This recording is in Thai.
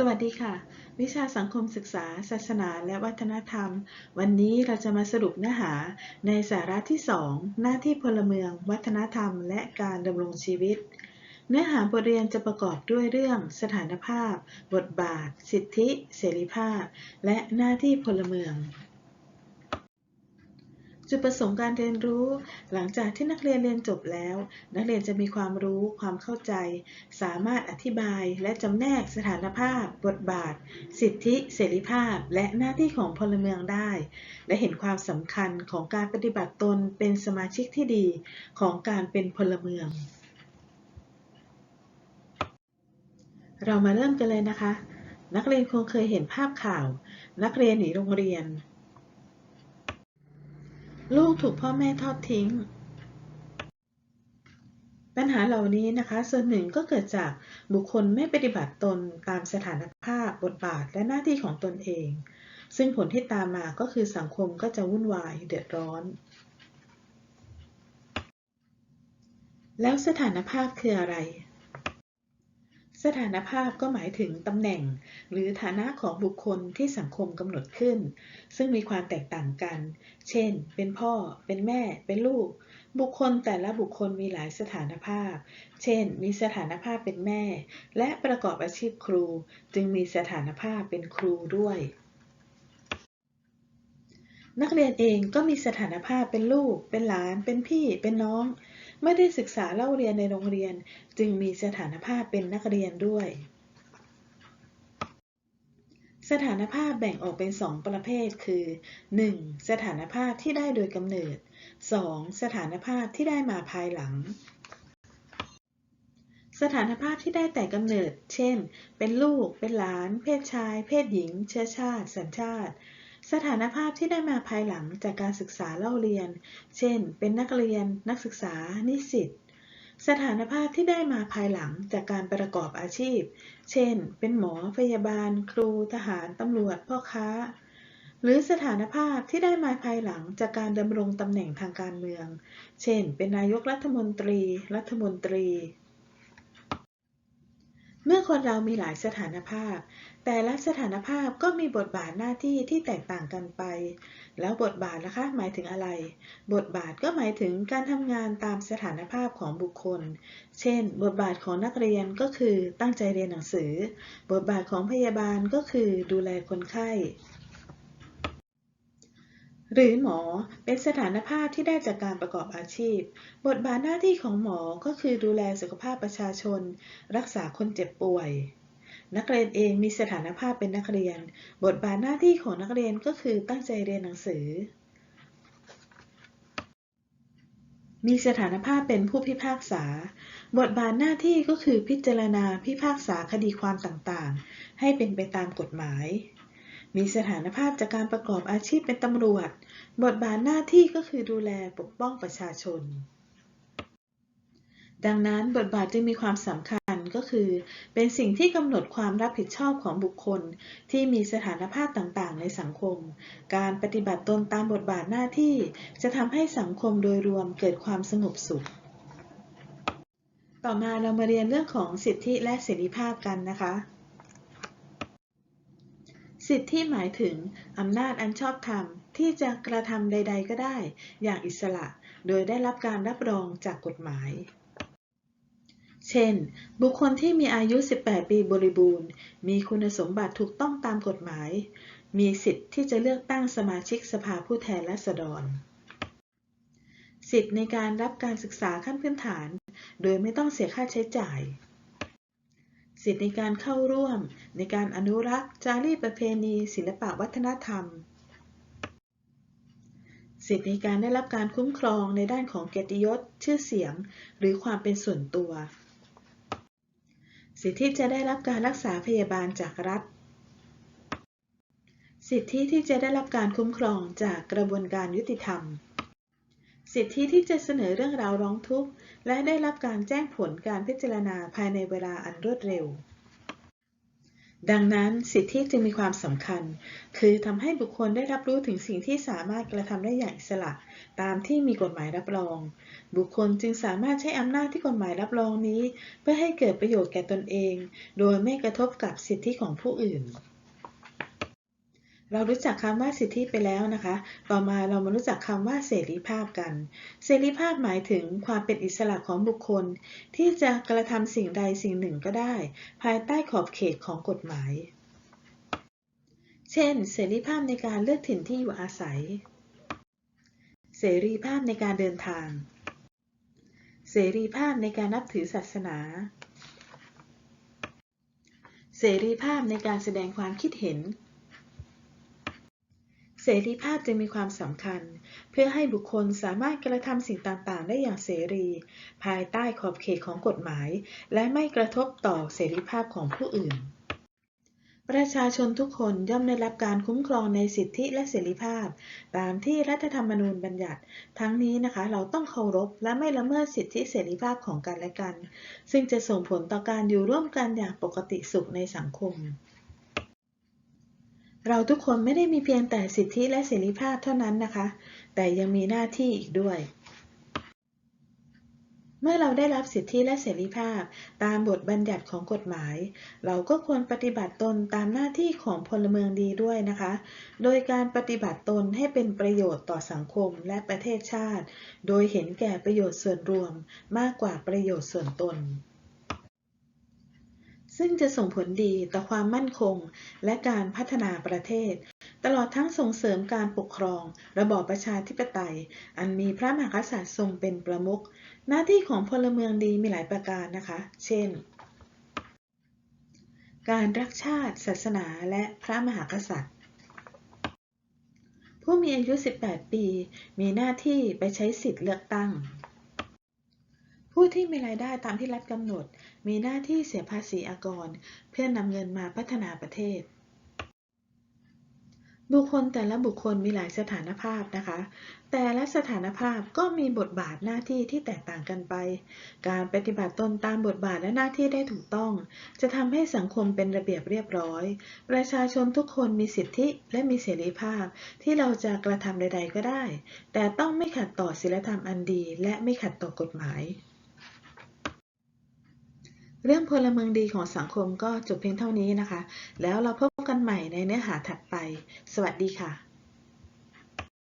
สวัสดีค่ะ วิชาสังคมศึกษา ศาสนา และวัฒนธรรม วันนี้เราจะมาสรุปเนื้อหาในสาระที่ 2 หน้าที่พลเมือง วัฒนธรรม และการดำรงชีวิต เนื้อหาบทเรียนจะประกอบด้วยเรื่อง สถานภาพ บทบาท สิทธิ เสรีภาพ และหน้าที่พลเมือง จุดประสงค์การเรียนรู้ หลังจากที่นักเรียนเรียนจบแล้ว นักเรียนจะมีความรู้ความเข้าใจ สามารถอธิบายและจำแนกสถานภาพ บทบาท สิทธิ เสรีภาพ และหน้าที่ของพลเมืองได้ และเห็นความสำคัญของการปฏิบัติตนเป็นสมาชิกที่ดีของการเป็นพลเมือง เรามาเริ่มกันเลยนะคะ นักเรียนคงเคยเห็นภาพข่าว นักเรียนหนีโรงเรียน ลูกถูกพ่อแม่ทอดทิ้ง ปัญหาเหล่านี้นะคะ ส่วนหนึ่งก็เกิดจากบุคคลไม่ปฏิบัติตนตามสถานภาพ บทบาทและหน้าที่ของตนเอง ซึ่งผลที่ตามมาก็คือสังคมก็จะวุ่นวายเดือดร้อน แล้วสถานภาพคืออะไร สถานภาพก็หมายถึงตำแหน่ง หรือฐานะของบุคคลที่สังคมกำหนดขึ้น ซึ่งมีความแตกต่างกัน เช่น เป็นพ่อ เป็นแม่ เป็นลูก บุคคลแต่ละบุคคลมีหลายสถานภาพ เช่น มีสถานภาพเป็นแม่ และประกอบอาชีพครู จึงมีสถานภาพเป็นครูด้วย นักเรียนเองก็มีสถานภาพเป็นลูก เป็นหลาน เป็นพี่ เป็นน้อง ไม่ได้ศึกษาเล่าเรียนในโรงเรียน จึงมีสถานภาพเป็นนักเรียนด้วย สถานภาพแบ่งออกเป็น2ประเภทคือ 1. สถานภาพที่ได้โดยกำเนิด 2. สถานภาพที่ได้มาภายหลังสถานภาพที่ได้แต่กำเนิด เช่น เป็นลูก เป็นหลาน เพศชาย เพศหญิง เชื้อชาติ สัญชาติ สถานภาพที่ได้มาภายหลังจากการศึกษาเล่าเรียน เช่น เป็นนักเรียน นักศึกษา นิสิต สถานภาพที่ได้มาภายหลังจากการประกอบอาชีพ เช่น เป็นหมอ พยาบาล ครู ทหาร ตำรวจ พ่อค้า หรือสถานภาพที่ได้มาภายหลังจากการดำรงตำแหน่งทางการเมือง เช่น เป็นนายกรัฐมนตรี รัฐมนตรี เมื่อคนเรามีหลายสถานภาพ แต่ละสถานภาพก็มีบทบาทหน้าที่ที่แตกต่างกันไป แล้วบทบาทนะคะหมายถึงอะไร บทบาทก็หมายถึงการทำงานตามสถานภาพของบุคคล เช่น บทบาทของนักเรียนก็คือตั้งใจเรียนหนังสือ บทบาทของพยาบาลก็คือดูแลคนไข้ หรือหมอเป็นสถานภาพที่ได้จากการประกอบอาชีพ บทบาทหน้าที่ของหมอก็คือดูแลสุขภาพประชาชน รักษาคนเจ็บป่วย นักเรียนเองมีสถานภาพเป็นนักเรียน บทบาทหน้าที่ของนักเรียนก็คือตั้งใจเรียนหนังสือ มีสถานภาพเป็นผู้พิพากษา บทบาทหน้าที่ก็คือพิจารณาพิพากษาคดีความต่างๆ ให้เป็นไปตามกฎหมาย มีสถานภาพจากการประกอบอาชีพเป็นตำรวจ บทบาทหน้าที่ก็คือดูแลปกป้องประชาชน ดังนั้นบทบาทจึงมีความสำคัญก็คือ เป็นสิ่งที่กำหนดความรับผิดชอบของบุคคล ที่มีสถานภาพต่างๆ ในสังคม การปฏิบัติตนตามบทบาทหน้าที่ จะทำให้สังคมโดยรวมเกิดความสงบสุขต่อมาเรามาเรียนเรื่องของสิทธิและเสรีภาพกันนะคะ สิทธิหมายถึงอำนาจอันชอบธรรมที่จะกระทำใด ๆ ก็ได้ อย่างอิสระ โดยได้รับการรับรองจากกฎหมาย เช่น บุคคลที่มีอายุ 18 ปีบริบูรณ์ มีคุณสมบัติถูกต้องตามกฎหมาย มีสิทธิ์ที่จะเลือกตั้งสมาชิกสภาผู้แทนราษฎร สิทธิ์ในการรับการศึกษาขั้นพื้นฐาน โดยไม่ต้องเสียค่าใช้จ่าย สิทธิในการเข้าร่วม ในการอนุรักษ์จารีตประเพณี ศิลปวัฒนธรรม สิทธิในการได้รับการคุ้มครองในด้านของเกียรติยศ ชื่อเสียง หรือความเป็นส่วนตัว สิทธิจะได้รับการรักษาพยาบาลจากรัฐ สิทธิที่จะได้รับการคุ้มครองจากกระบวนการยุติธรรม สิทธิที่จะเสนอเรื่องราวร้องทุกข์ และได้รับการแจ้งผลการพิจารณาภายในเวลาอันรวดเร็ว ดังนั้นสิทธิจึงมีความสำคัญ คือทำให้บุคคลได้รับรู้ถึงสิ่งที่สามารถกระทำได้อย่างอิสระ ตามที่มีกฎหมายรับรอง บุคคลจึงสามารถใช้อำนาจที่กฎหมายรับรองนี้ เพื่อให้เกิดประโยชน์แก่ตนเอง โดยไม่กระทบกับสิทธิของผู้อื่น เรารู้จักคำว่าสิทธิไปแล้วนะคะ ต่อมาเรามารู้จักคำว่าเสรีภาพกัน เสรีภาพหมายถึงความเป็นอิสระของบุคคล ที่จะกระทำสิ่งใดสิ่งหนึ่งก็ได้ ภายใต้ขอบเขตของกฎหมาย เช่น เสรีภาพในการเลือกถิ่นที่อยู่อาศัย เสรีภาพในการเดินทาง เสรีภาพในการนับถือศาสนา เสรีภาพในการแสดงความคิดเห็น เสรีภาพจึงมีความสำคัญ เพื่อให้บุคคลสามารถกระทำสิ่งต่างๆ ได้อย่างเสรี ภายใต้ขอบเขตของกฎหมาย และไม่กระทบต่อเสรีภาพของผู้อื่น ประชาชนทุกคนย่อมได้รับการคุ้มครองในสิทธิและเสรีภาพ ตามที่รัฐธรรมนูญบัญญัติ ทั้งนี้นะคะเราต้องเคารพและไม่ละเมิดสิทธิเสรีภาพของกันและกัน ซึ่งจะส่งผลต่อการอยู่ร่วมกันอย่างปกติสุขในสังคม เราทุกคนไม่ได้มีเพียงแต่สิทธิและเสรีภาพเท่านั้นนะคะ แต่ยังมีหน้าที่อีกด้วย เมื่อเราได้รับสิทธิและเสรีภาพ ตามบทบัญญัติของกฎหมาย เราก็ควรปฏิบัติตนตามหน้าที่ของพลเมืองดีด้วยนะคะ โดยการปฏิบัติตนให้เป็นประโยชน์ต่อสังคมและประเทศชาติ โดยเห็นแก่ประโยชน์ส่วนรวมมากกว่าประโยชน์ส่วนตน ซึ่งจะส่งผลดีต่อความมั่นคง และการพัฒนาประเทศ ตลอดทั้งส่งเสริมการปกครอง ระบอบประชาธิปไตย อันมีพระมหากษัตริย์ทรงเป็นประมุข หน้าที่ของพลเมืองดีมีหลายประการนะคะ เช่น การรักชาติ ศาสนา และพระมหากษัตริย์ผู้มีอายุ 18 ปี มีหน้าที่ไปใช้สิทธิ์เลือกตั้ง ผู้ที่มีรายได้ตามที่รัฐกำหนด มีหน้าที่เสียภาษีอากร เพื่อนำเงินมาพัฒนาประเทศ บุคคลแต่ละบุคคลมีหลายสถานภาพนะคะ แต่ละสถานภาพก็มีบทบาทหน้าที่ที่แตกต่างกันไป การปฏิบัติตนตามบทบาทและหน้าที่ได้ถูกต้อง จะทำให้สังคมเป็นระเบียบเรียบร้อย ประชาชนทุกคนมีสิทธิและมีเสรีภาพ ที่เราจะกระทำใด ๆ ก็ได้ แต่ต้องไม่ขัดต่อศีลธรรมอันดี และไม่ขัดต่อกฎหมาย เรื่องพลเมืองดีของสังคมก็จบเพียงเท่านี้นะคะ แล้วเราพบกันใหม่ในเนื้อหาถัดไป สวัสดีค่ะ